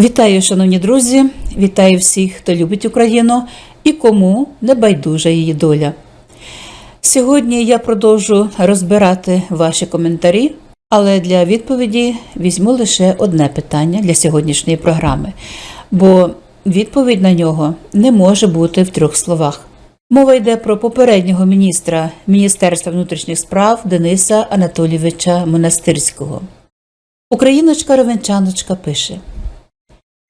Вітаю, шановні друзі! Вітаю всіх, хто любить Україну і кому не байдужа її доля. Сьогодні я продовжу розбирати ваші коментарі, але для відповіді візьму лише одне питання для сьогоднішньої програми, бо відповідь на нього не може бути в трьох словах. Мова йде про попереднього міністра Міністерства внутрішніх справ Дениса Анатолійовича Монастирського. Україночка Ровенчаночка пише.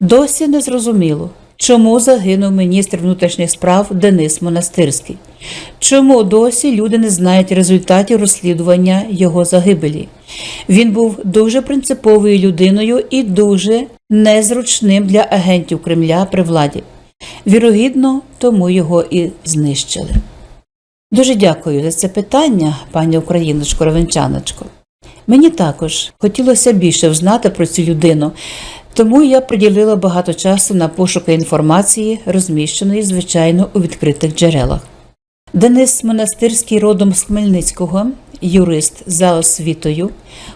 Досі не зрозуміло, чому загинув міністр внутрішніх справ Денис Монастирський. Чому досі люди не знають результатів розслідування його загибелі? Він був дуже принциповою людиною і дуже незручним для агентів Кремля при владі. Вірогідно, тому його і знищили. Дуже дякую за це питання, пані Україночко Ровенчаночко. Мені також хотілося більше взнати про цю людину, тому я приділила багато часу на пошуки інформації, розміщеної, звичайно, у відкритих джерелах. Денис Монастирський родом з Хмельницького, юрист за освітою.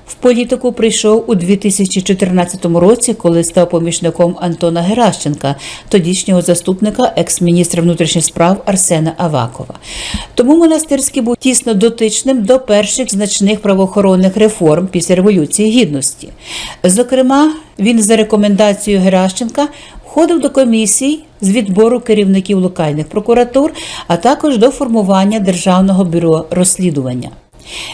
В політику прийшов у 2014 році, коли став помічником Антона Геращенка, тодішнього заступника екс-міністра внутрішніх справ Арсена Авакова. Тому Монастирський був тісно дотичним до перших значних правоохоронних реформ після Революції Гідності. Зокрема, він за рекомендацією Геращенка входив до комісій з відбору керівників локальних прокуратур, а також до формування Державного бюро розслідування.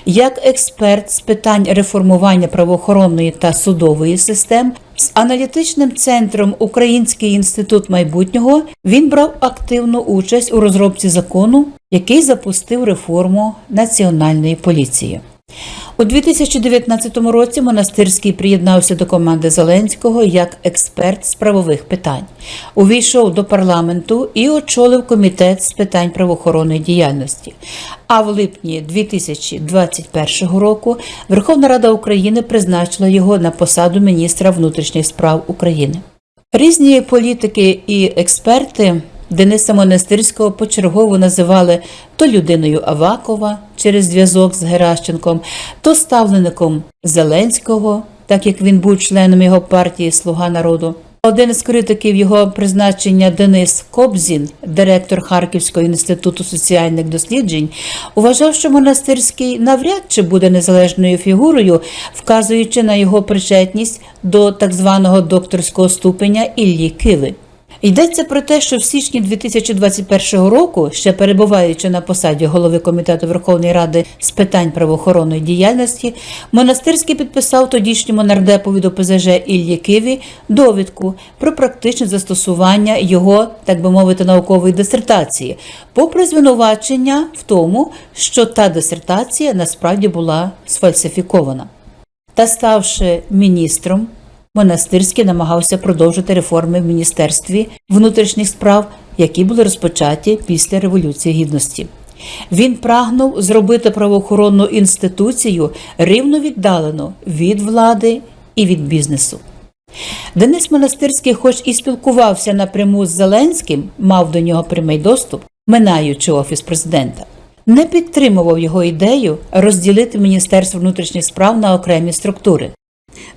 Як експерт з питань реформування правоохоронної та судової систем з аналітичним центром Український інститут майбутнього він брав активну участь у розробці закону, який запустив реформу національної поліції. У 2019 році Монастирський приєднався до команди Зеленського як експерт з правових питань. Увійшов до парламенту і очолив комітет з питань правоохоронної діяльності. А в липні 2021 року Верховна Рада України призначила його на посаду міністра внутрішніх справ України. Різні політики і експерти Дениса Монастирського почергово називали то людиною Авакова через зв'язок з Геращенком, то ставлеником Зеленського, так як він був членом його партії Слуга народу. Один із критиків його призначення Денис Кобзін, директор Харківського інституту соціальних досліджень, вважав, що монастирський навряд чи буде незалежною фігурою, вказуючи на його причетність до так званого докторського ступеня Іллі Киви. Йдеться про те, що в січні 2021 року, ще перебуваючи на посаді голови комітету Верховної Ради з питань правоохоронної діяльності, монастирський підписав тодішньому нардепові до ПЗЖ Іллі Киві довідку про практичне застосування його, так би мовити, наукової дисертації, попри звинувачення в тому, що та дисертація насправді була сфальсифікована. Та ставши міністром. Монастирський намагався продовжити реформи в Міністерстві внутрішніх справ, які були розпочаті після Революції Гідності. Він прагнув зробити правоохоронну інституцію рівно віддалену від влади і від бізнесу. Денис Монастирський, хоч і спілкувався напряму з Зеленським, мав до нього прямий доступ, минаючи офіс президента, не підтримував його ідею розділити Міністерство внутрішніх справ на окремі структури.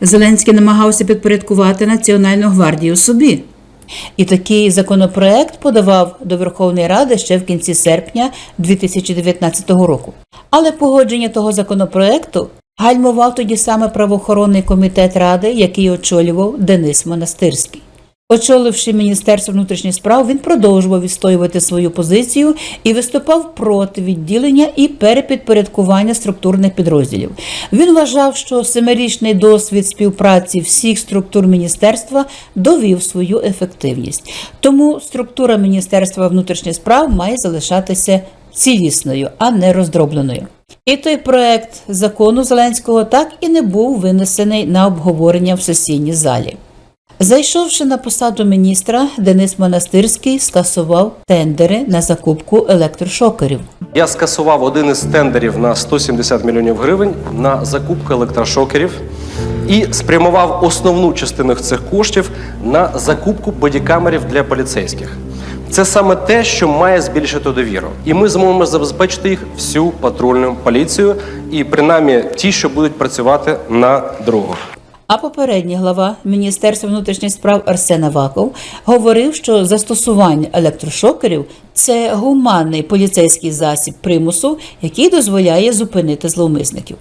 Зеленський намагався підпорядкувати Національну гвардію собі. І такий законопроект подавав до Верховної Ради ще в кінці серпня 2019 року. Але погодження того законопроекту гальмував тоді саме правоохоронний комітет ради, який очолював Денис Монастирський. Очоливши Міністерство внутрішніх справ, він продовжував відстоювати свою позицію і виступав проти відділення і перепідпорядкування структурних підрозділів. Він вважав, що семирічний досвід співпраці всіх структур міністерства довів свою ефективність. Тому структура Міністерства внутрішніх справ має залишатися цілісною, а не роздробленою. І той проект закону Зеленського так і не був винесений на обговорення в сесійній залі. Зайшовши на посаду міністра, Денис Монастирський скасував тендери на закупку електрошокерів. Я скасував один із тендерів на 170 мільйонів гривень на закупку електрошокерів і спрямував основну частину цих коштів на закупку бодікамерів для поліцейських. Це саме те, що має збільшити довіру, і ми зможемо забезпечити їх всю патрульну поліцію, і принаймні ті, що будуть працювати на дорогах. А попередній глава Міністерства внутрішніх справ Арсен Аваков говорив, що застосування електрошокерів це гуманний поліцейський засіб примусу, який дозволяє зупинити зловмисників.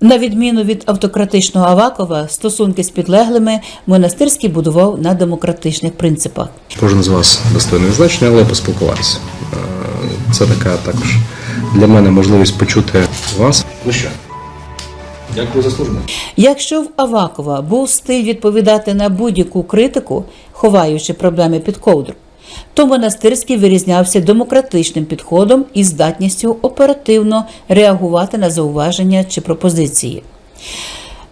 На відміну від автократичного Авакова, стосунки з підлеглими монастирський будував на демократичних принципах. Кожен з вас достойний відзначення, але поспілкуватися. Е, Це така також для мене можливість почути вас. Ну що, дякую за службу. Якщо в Авакова був стиль відповідати на будь-яку критику, ховаючи проблеми під ковдру, то монастирський вирізнявся демократичним підходом і здатністю оперативно реагувати на зауваження чи пропозиції.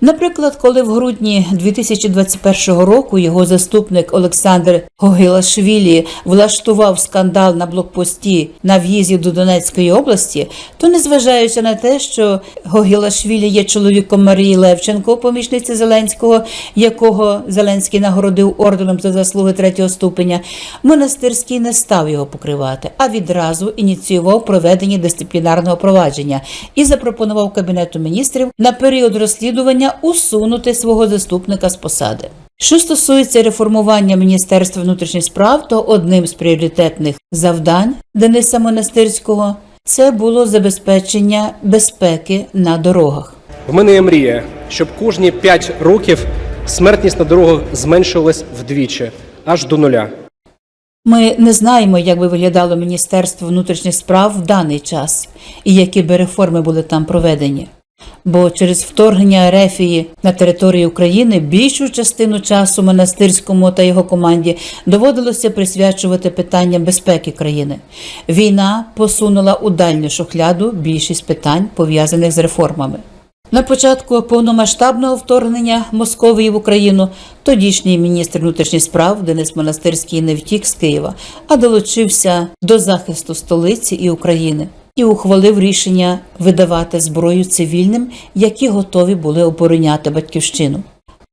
Наприклад, коли в грудні 2021 року його заступник Олександр Гогілашвілі влаштував скандал на блокпості на в'їзді до Донецької області, то незважаючи на те, що Гогілашвілі є чоловіком Марії Левченко, помічниці Зеленського, якого Зеленський нагородив орденом за заслуги третього ступеня, монастирський не став його покривати, а відразу ініціював проведення дисциплінарного провадження і запропонував кабінету міністрів на період розслідування усунути свого заступника з посади. Що стосується реформування Міністерства внутрішніх справ, то одним з пріоритетних завдань Дениса Монастирського це було забезпечення безпеки на дорогах. В мене є мрія, щоб кожні 5 років смертність на дорогах зменшилась вдвічі, аж до нуля. Ми не знаємо, як би виглядало Міністерство внутрішніх справ в даний час і які би реформи були там проведені. Бо через вторгнення Ерефії на територію України більшу частину часу монастирському та його команді доводилося присвячувати питанням безпеки країни. Війна посунула у дальню шухляду більшість питань, пов'язаних з реформами. На початку повномасштабного вторгнення Московії в Україну тодішній міністр внутрішніх справ Денис Монастирський не втік з Києва, а долучився до захисту столиці і України і ухвалив рішення видавати зброю цивільним, які готові були обороняти батьківщину.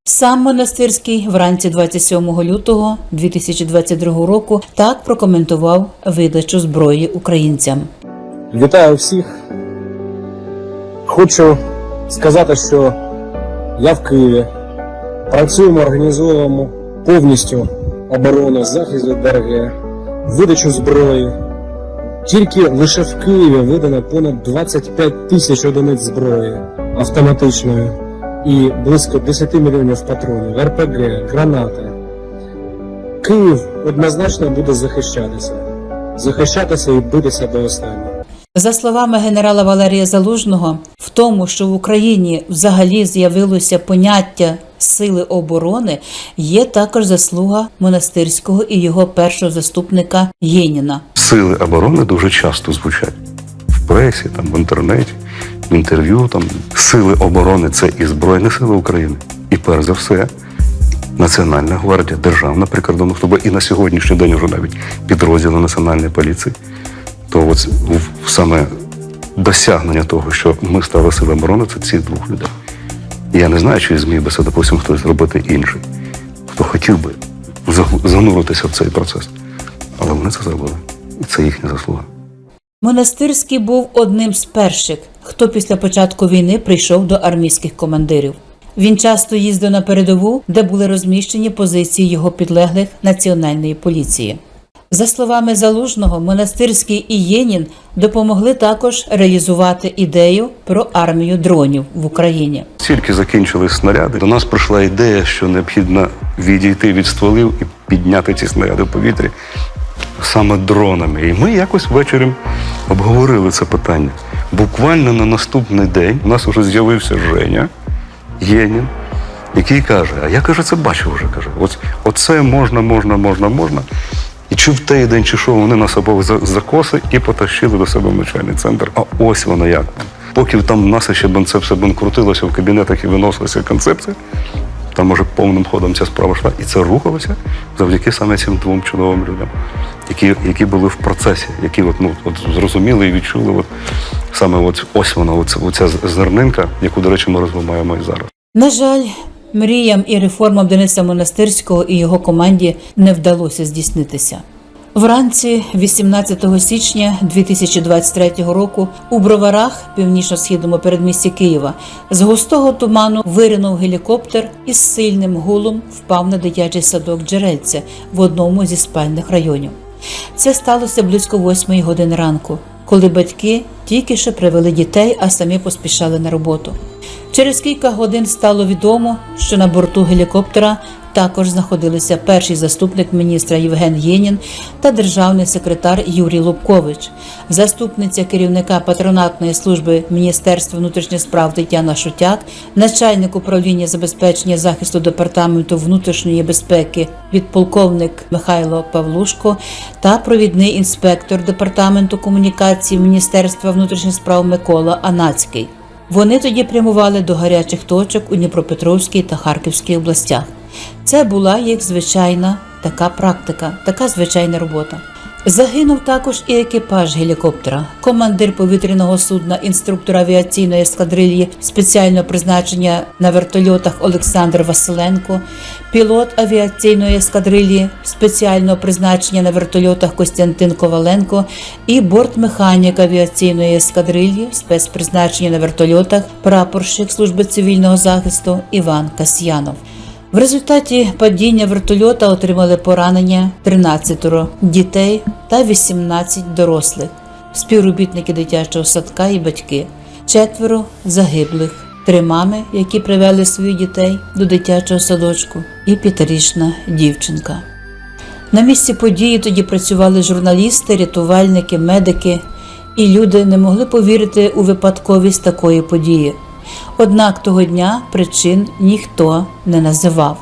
Сам монастирський вранці 27 лютого 2022 року так прокоментував видачу зброї українцям. Вітаю всіх. Хочу сказати, що я в Києві. Працюємо, організовуємо повністю оборону, захист від ДРГ, видачу зброї. Тільки лише в Києві видано понад 25 тисяч одиниць зброї автоматичної і близько 10 мільйонів патронів, РПГ, гранати. Київ однозначно буде захищатися. Захищатися і битися до останнього. За словами генерала Валерія Залужного, в тому, що в Україні взагалі з'явилося поняття сили оборони, є також заслуга монастирського і його першого заступника Єніна. Сили оборони дуже часто звучать в пресі, там, в інтернеті, в інтерв'ю. Там. Сили оборони це і Збройні Сили України. І перш за все, Національна гвардія, Державна прикордонна служба і на сьогоднішній день вже навіть підрозділи Національної поліції. То от саме досягнення того, що ми стали сили оборони, це ці двох людей. Я не знаю, чи зміг би це, допустимо, хтось зробити інший, хто хотів би зануритися в цей процес. Але вони це зробили. Це їхня заслуга. Монастирський був одним з перших, хто після початку війни прийшов до армійських командирів. Він часто їздив на передову, де були розміщені позиції його підлеглих національної поліції. За словами Залужного, монастирський і Єнін допомогли також реалізувати ідею про армію дронів в Україні. Тільки закінчились снаряди. До нас прийшла ідея, що необхідно відійти від стволів і підняти ці снаряди в повітрі саме дронами. І ми якось ввечері обговорили це питання. Буквально на наступний день у нас вже з'явився Женя Єнін, який каже: А я каже, це бачив вже. каже, оце можна, можна, можна, можна. І чи в той день, чи що вони нас обох за, за і потащили до себе в навчальний центр. А ось воно як. Поки там в нас ще це все б крутилося в кабінетах і виносилася концепція, там може повним ходом ця справа йшла. І це рухалося завдяки саме цим двом чудовим людям, які, які були в процесі, які от, ну, от зрозуміли і відчули от, саме от, ось вона, оця, оця зернинка, яку, до речі, ми розвиваємо і зараз. На жаль, мріям і реформам Дениса Монастирського і його команді не вдалося здійснитися. Вранці 18 січня 2023 року у броварах, північно-східному передмісті Києва, з густого туману виринув гелікоптер і з сильним гулом впав на дитячий садок Джерельця в одному зі спальних районів. Це сталося близько восьмої години ранку, коли батьки тільки що привели дітей, а самі поспішали на роботу. Через кілька годин стало відомо, що на борту гелікоптера також знаходилися перший заступник міністра Євген Єнін та державний секретар Юрій Лубкович, заступниця керівника патронатної служби Міністерства внутрішніх справ Тетяна Шутяк, начальник управління забезпечення захисту департаменту внутрішньої безпеки підполковник Михайло Павлушко та провідний інспектор департаменту комунікації Міністерства внутрішніх справ Микола Анацький. Вони тоді прямували до гарячих точок у Дніпропетровській та Харківській областях. Це була їх звичайна така практика, така звичайна робота. Загинув також і екіпаж гелікоптера, командир повітряного судна, інструктор авіаційної ескадрильї спеціального призначення на вертольотах Олександр Василенко, пілот авіаційної ескадрильї спеціального призначення на вертольотах Костянтин Коваленко і бортмеханік авіаційної ескадрильї спецпризначення на вертольотах прапорщик служби цивільного захисту Іван Касьянов. В результаті падіння вертольота отримали поранення 13 дітей та 18 дорослих, співробітники дитячого садка і батьки, четверо загиблих, три мами, які привели своїх дітей до дитячого садочку, і п'ятирічна дівчинка. На місці події тоді працювали журналісти, рятувальники, медики, і люди не могли повірити у випадковість такої події. Однак того дня причин ніхто не називав.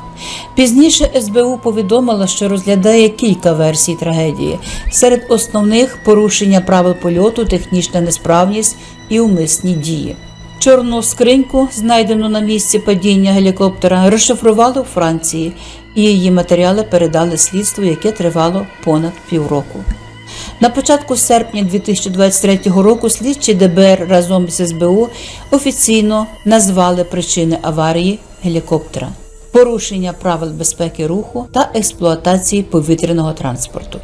Пізніше СБУ повідомила, що розглядає кілька версій трагедії. Серед основних порушення правил польоту, технічна несправність і умисні дії. Чорну скриньку, знайдену на місці падіння гелікоптера, розшифрували у Франції, і її матеріали передали слідству, яке тривало понад півроку. На початку серпня 2023 року слідчі ДБР разом з СБУ офіційно назвали причини аварії гелікоптера порушення правил безпеки руху та експлуатації повітряного транспорту.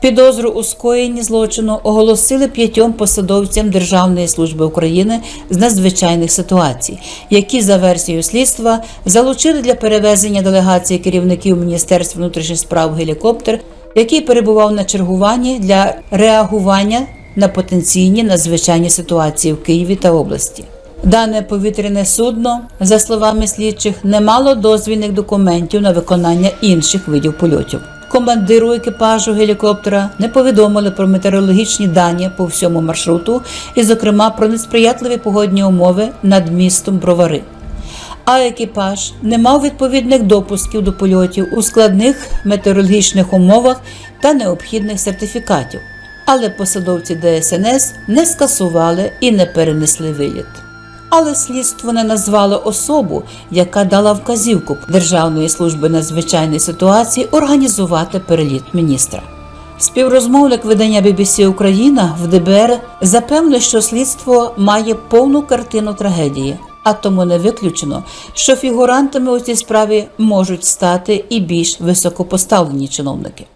Підозру у скоєнні злочину оголосили п'ятьом посадовцям Державної служби України з надзвичайних ситуацій, які за версією слідства залучили для перевезення делегації керівників Міністерства внутрішніх справ гелікоптер, який перебував на чергуванні для реагування на потенційні надзвичайні ситуації в Києві та області. Дане повітряне судно, за словами слідчих, не мало дозвільних документів на виконання інших видів польотів. Командиру екіпажу гелікоптера не повідомили про метеорологічні дані по всьому маршруту, і, зокрема, про несприятливі погодні умови над містом Бровари. А екіпаж не мав відповідних допусків до польотів у складних метеорологічних умовах та необхідних сертифікатів. Але посадовці ДСНС не скасували і не перенесли виліт. Але слідство не назвало особу, яка дала вказівку Державної служби надзвичайної ситуації організувати переліт міністра. Співрозмовник видання BBC Україна в ДБР запевнив, що слідство має повну картину трагедії, а тому не виключено, що фігурантами у цій справі можуть стати і більш високопоставлені чиновники.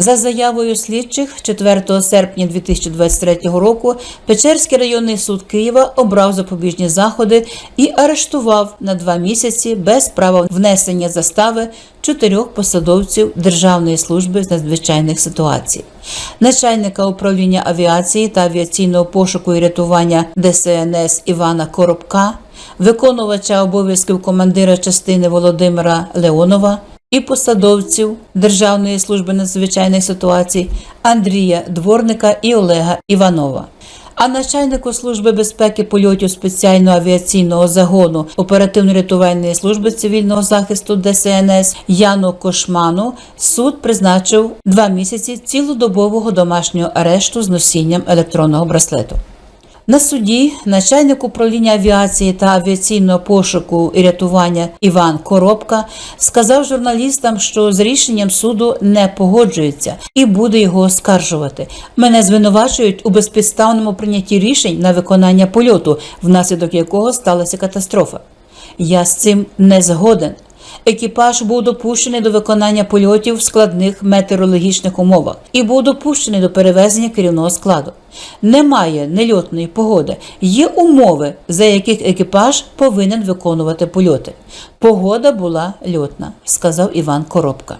За заявою слідчих 4 серпня 2023 року Печерський районний суд Києва обрав запобіжні заходи і арештував на два місяці без права внесення застави чотирьох посадовців Державної служби з надзвичайних ситуацій, начальника управління авіації та авіаційного пошуку і рятування ДСНС Івана Коробка, виконувача обов'язків командира частини Володимира Леонова і посадовців Державної служби надзвичайних ситуацій Андрія Дворника і Олега Іванова. А начальнику служби безпеки польотів спеціального авіаційного загону оперативно-рятувальної служби цивільного захисту ДСНС Яну Кошману суд призначив два місяці цілодобового домашнього арешту з носінням електронного браслету. На суді начальник управління авіації та авіаційного пошуку і рятування Іван Коробка сказав журналістам, що з рішенням суду не погоджується і буде його оскаржувати. Мене звинувачують у безпідставному прийнятті рішень на виконання польоту, внаслідок якого сталася катастрофа. Я з цим не згоден. Екіпаж був допущений до виконання польотів в складних метеорологічних умовах і був допущений до перевезення керівного складу. Немає нельотної погоди, є умови, за яких екіпаж повинен виконувати польоти. Погода була льотна, сказав Іван Коробка.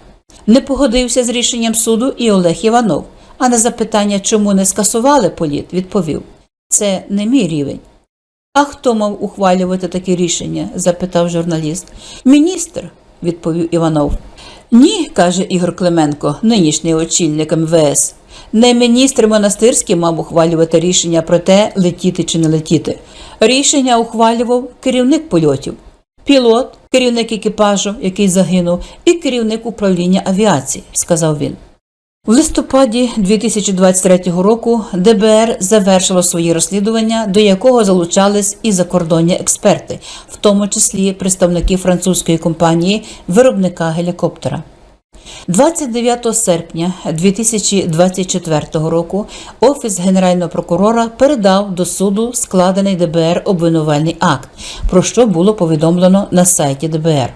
Не погодився з рішенням суду і Олег Іванов. А на запитання, чому не скасували політ, відповів: це не мій рівень. А хто мав ухвалювати такі рішення? запитав журналіст. Міністр, відповів Іванов. Ні, каже Ігор Клименко, нинішній очільник МВС. Не міністр монастирський мав ухвалювати рішення про те, летіти чи не летіти. Рішення ухвалював керівник польотів. Пілот, керівник екіпажу, який загинув, і керівник управління авіації, сказав він. В листопаді 2023 року ДБР завершило свої розслідування, до якого залучались і закордонні експерти, в тому числі представники французької компанії виробника гелікоптера. 29 серпня 2024 року Офіс Генерального прокурора передав до суду складений ДБР обвинувальний акт, про що було повідомлено на сайті ДБР.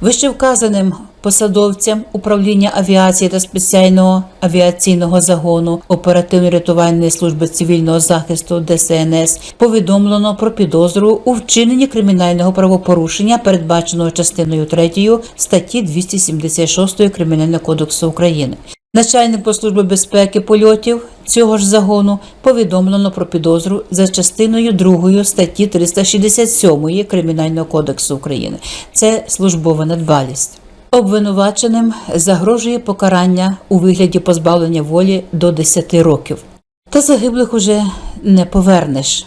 Вищевказаним посадовцям управління авіації та спеціального авіаційного загону оперативно-рятувальної служби цивільного захисту ДСНС повідомлено про підозру у вчиненні кримінального правопорушення, передбаченого частиною 3 статті 276 Кримінального кодексу України. Начальнику служби безпеки польотів цього ж загону повідомлено про підозру за частиною 2 статті 367 Кримінального кодексу України. Це службова недбалість. Обвинуваченим загрожує покарання у вигляді позбавлення волі до 10 років. Та загиблих уже не повернеш.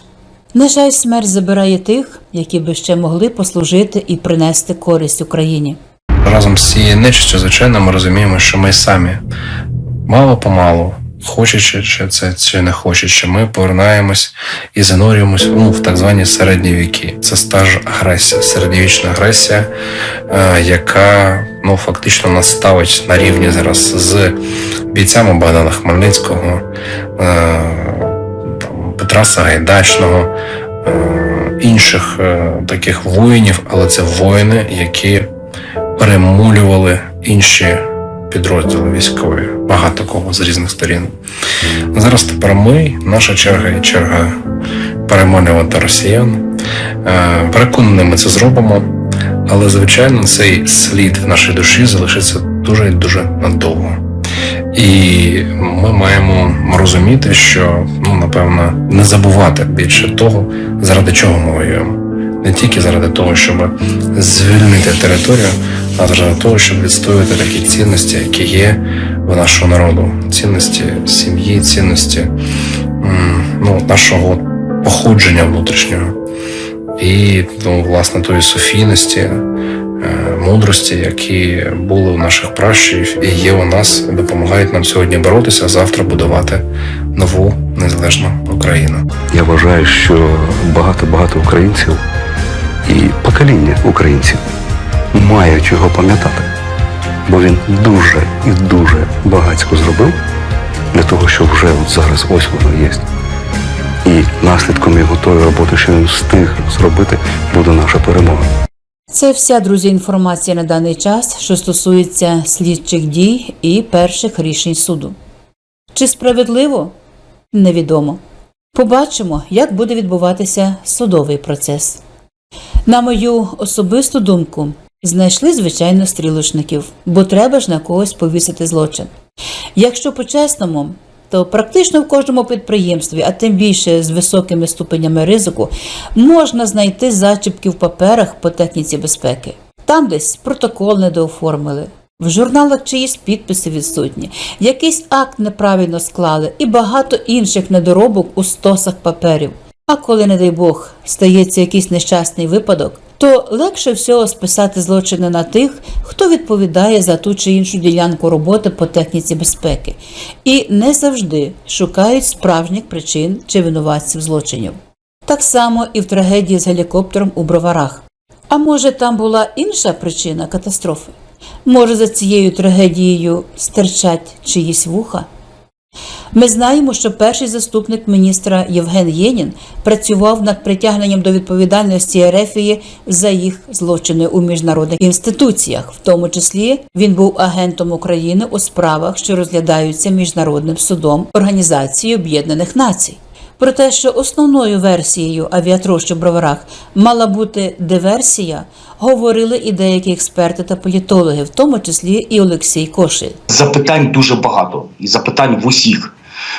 На жаль, смерть забирає тих, які би ще могли послужити і принести користь Україні. Разом з цією нечистю, звичайно, ми розуміємо, що ми самі мало помалу, хочучи чи це чи не хочучи, ми повернаємось і занурюємось ну, в так звані середні віки. Це стаж агресія, середньовічна агресія, е, яка ну, фактично нас ставить на рівні зараз з бійцями Богдана Хмельницького, е, Петра Сагайдачного. е, Інших таких воїнів, але це воїни, які перемолювали інші підрозділи військові, багато кого з різних сторін. Зараз тепер ми, наша черга і черга перемолювати росіян. Е, Переконаний, ми це зробимо, але звичайно цей слід в нашій душі залишиться дуже і дуже надовго. І ми маємо розуміти, що ну напевно не забувати більше того, заради чого ми воюємо. Не тільки заради того, щоб звільнити територію, а заради того, щоб відстоювати такі цінності, які є в нашого народу, цінності сім'ї, цінності ну, нашого походження внутрішнього. І ну, власне тої суфійності, е, мудрості, які були у наших пращурів і є у нас, допомагають нам сьогодні боротися, а завтра будувати нову незалежну Україну. Я вважаю, що багато-багато українців і покоління українців мають його пам'ятати, бо він дуже і дуже багатько зробив для того, щоб вже от зараз ось воно є. І наслідком його тої роботи, що він встиг зробити, буде наша перемога. Це вся, друзі, інформація на даний час, що стосується слідчих дій і перших рішень суду. Чи справедливо? Невідомо. Побачимо, як буде відбуватися судовий процес. На мою особисту думку, знайшли звичайно стрілочників, бо треба ж на когось повісити злочин. Якщо по-чесному, то практично в кожному підприємстві, а тим більше з високими ступенями ризику, можна знайти зачіпки в паперах по техніці безпеки. Там десь протокол недооформили, в журналах чиїсь підписи відсутні, якийсь акт неправильно склали і багато інших недоробок у стосах паперів. А коли, не дай Бог, стається якийсь нещасний випадок, то легше всього списати злочини на тих, хто відповідає за ту чи іншу ділянку роботи по техніці безпеки, і не завжди шукають справжніх причин чи винуватців злочинів. Так само і в трагедії з гелікоптером у броварах. А може, там була інша причина катастрофи? Може, за цією трагедією стирчать чиїсь вуха? Ми знаємо, що перший заступник міністра Євген Єнін працював над притягненням до відповідальності Ерефії за їх злочини у міжнародних інституціях. В тому числі він був агентом України у справах, що розглядаються міжнародним судом Організації Об'єднаних Націй. Про те, що основною версією авіатрощ у броварах мала бути диверсія, говорили і деякі експерти та політологи, в тому числі і Олексій Кошель. Запитань дуже багато, і запитань в усіх.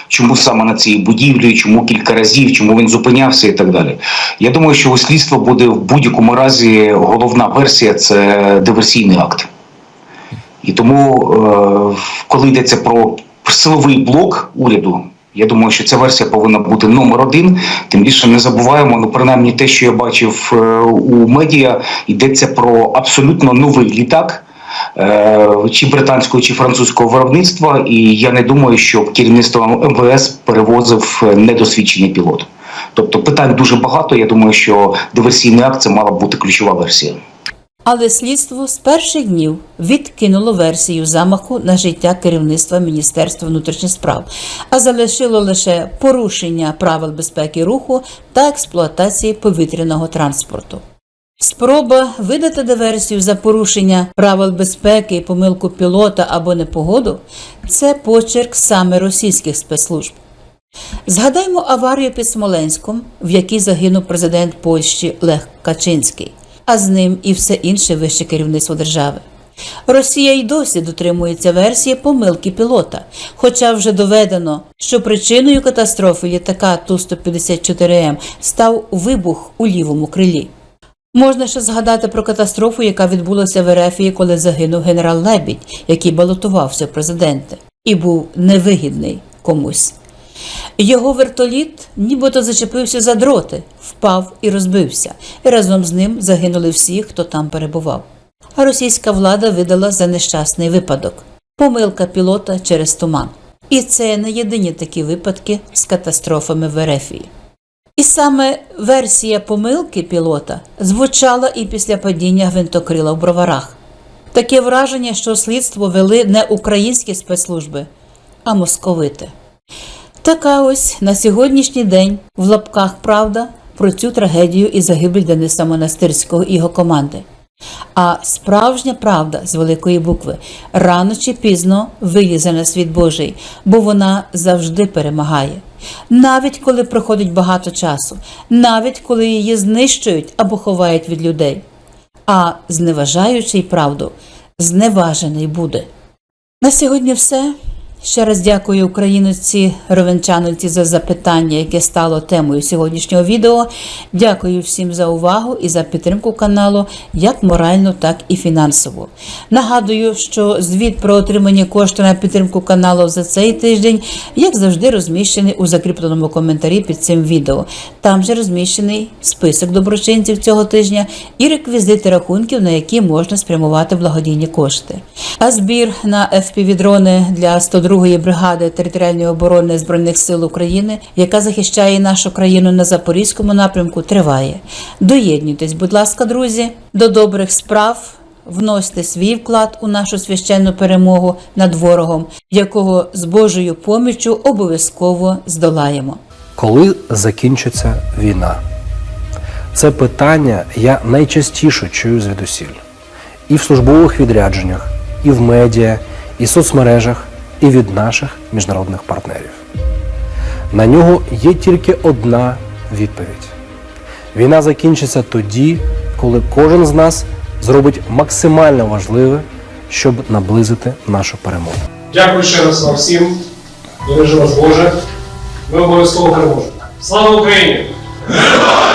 Чому саме на цій будівлі, чому кілька разів, чому він зупинявся і так далі. Я думаю, що у слідства буде в будь-якому разі головна версія це диверсійний акт. І тому, е, коли йдеться про силовий блок уряду, я думаю, що ця версія повинна бути номер один. Тим більше не забуваємо, ну принаймні те, що я бачив е, у медіа, йдеться про абсолютно новий літак. е, Чи британського, чи французького виробництва, і я не думаю, що керівництво МВС перевозив недосвідчений пілот. Тобто питань дуже багато. Я думаю, що диверсійний акт це мала бути ключова версія. Але слідство з перших днів відкинуло версію замаху на життя керівництва Міністерства внутрішніх справ, а залишило лише порушення правил безпеки руху та експлуатації повітряного транспорту. Спроба видати диверсію за порушення правил безпеки помилку пілота або непогоду це почерк саме російських спецслужб. Згадаймо аварію під Смоленськом, в якій загинув президент Польщі Лех Качинський, а з ним і все інше вище керівництво держави. Росія й досі дотримується версії помилки пілота, хоча вже доведено, що причиною катастрофи літака Ту-154М став вибух у лівому крилі. Можна ще згадати про катастрофу, яка відбулася в Ерефії, коли загинув генерал Лебідь, який балотувався в президенти, і був невигідний комусь. Його вертоліт нібито зачепився за дроти, впав і розбився, і разом з ним загинули всі, хто там перебував. А російська влада видала за нещасний випадок помилка пілота через туман. І це не єдині такі випадки з катастрофами в Ерефії. І саме версія помилки пілота звучала і після падіння гвинтокрила в броварах. Таке враження, що слідство вели не українські спецслужби, а московити. Така ось на сьогоднішній день в лапках правда про цю трагедію і загибель Дениса Монастирського і його команди. А справжня правда з великої букви рано чи пізно вилізе на світ Божий, бо вона завжди перемагає. Навіть коли проходить багато часу, навіть коли її знищують або ховають від людей. А зневажаючий правду, зневажений буде. На сьогодні все. Ще раз дякую українці ровенчанці за запитання, яке стало темою сьогоднішнього відео. Дякую всім за увагу і за підтримку каналу, як морально, так і фінансово. Нагадую, що звіт про отримання коштів на підтримку каналу за цей тиждень, як завжди, розміщений у закріпленому коментарі під цим відео. Там же розміщений список доброчинців цього тижня і реквізити рахунків, на які можна спрямувати благодійні кошти. А збір на FPV-дрони для 102-ї бригади територіальної оборони Збройних сил України, яка захищає нашу країну на Запорізькому напрямку, триває. Доєднуйтесь, будь ласка, друзі, до добрих справ. Вносьте свій вклад у нашу священну перемогу над ворогом, якого з Божою поміччю обов'язково здолаємо. Коли закінчиться війна? Це питання я найчастіше чую звідусіль. І в службових відрядженнях, і в медіа, і в соцмережах, і від наших міжнародних партнерів. На нього є тільки одна відповідь: війна закінчиться тоді, коли кожен з нас зробить максимально важливе, щоб наблизити нашу перемогу. Дякую ще раз вам всім. Бережи вас Боже. Ми обов'язково переможемо. Слава Україні! Героям